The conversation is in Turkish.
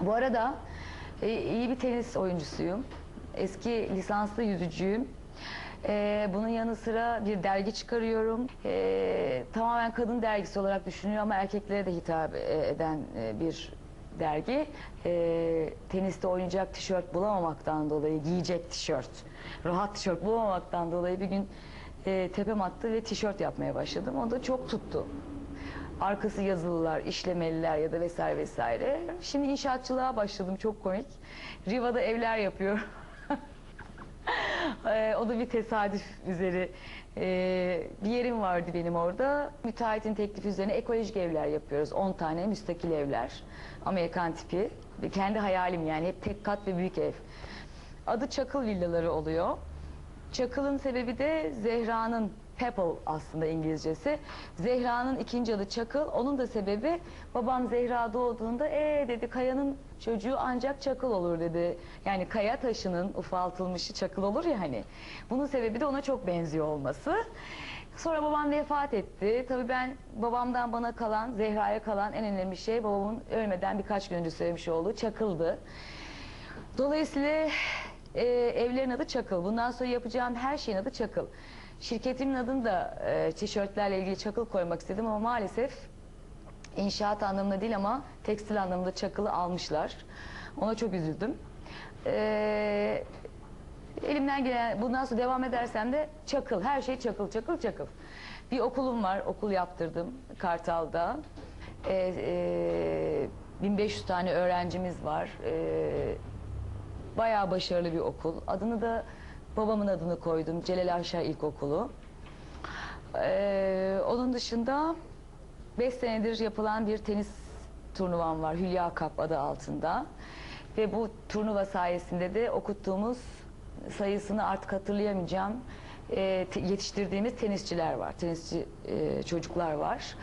Bu arada e, iyi bir tenis oyuncusuyum. Eski lisanslı yüzücüyüm. E, bunun yanı sıra bir dergi çıkarıyorum. E, tamamen kadın dergisi olarak düşünüyor ama erkeklere de hitap e, eden e, bir dergi. E, teniste oynayacak tişört bulamamaktan dolayı giyecek tişört, rahat tişört bulamamaktan dolayı bir gün e, tepem attı ve tişört yapmaya başladım. O da çok tuttu. Arkası yazılılar, işlemeliler ya da vesaire vesaire. Şimdi inşaatçılığa başladım çok komik. Riva'da evler yapıyor. Ee, o da bir tesadüf üzeri. Ee, bir yerim vardı benim orada. Müteahhitin teklifi üzerine ekolojik evler yapıyoruz. 10 tane müstakil evler. Amerikan tipi. Ve kendi hayalim yani hep tek kat ve büyük ev. Adı Çakıl Villaları oluyor. Çakıl'ın sebebi de Zehra'nın Pebble aslında İngilizcesi. Zehra'nın ikinci adı Çakıl. Onun da sebebi babam Zehra doğduğunda ee dedi Kaya'nın çocuğu ancak Çakıl olur dedi. Yani Kaya taşının ufaltılmışı Çakıl olur ya hani. Bunun sebebi de ona çok benziyor olması. Sonra babam vefat etti. Tabii ben babamdan bana kalan, Zehra'ya kalan en önemli şey babamın ölmeden birkaç gün önce söylemiş olduğu Çakıl'dı. Dolayısıyla e, evlerin adı Çakıl. Bundan sonra yapacağım her şeyin adı Çakıl. Şirketimin adını da e, tişörtlerle ilgili Çakıl koymak istedim ama maalesef inşaat anlamında değil ama tekstil anlamında Çakıl'ı almışlar. Ona çok üzüldüm. E, elimden gelen bundan sonra devam edersem de Çakıl. Her şey Çakıl, Çakıl, Çakıl. Bir okulum var. Okul yaptırdım Kartal'da. E, e, 1500 tane öğrencimiz var. E, Bayağı başarılı bir okul. Adını da babamın adını koydum. Celal Avşar İlkokulu. Ee, onun dışında 5 senedir yapılan bir tenis turnuvam var. Hülya Cup adı altında. Ve bu turnuva sayesinde de okuttuğumuz sayısını artık hatırlayamayacağım e, yetiştirdiğimiz tenisçiler var. Tenisçi e, çocuklar var.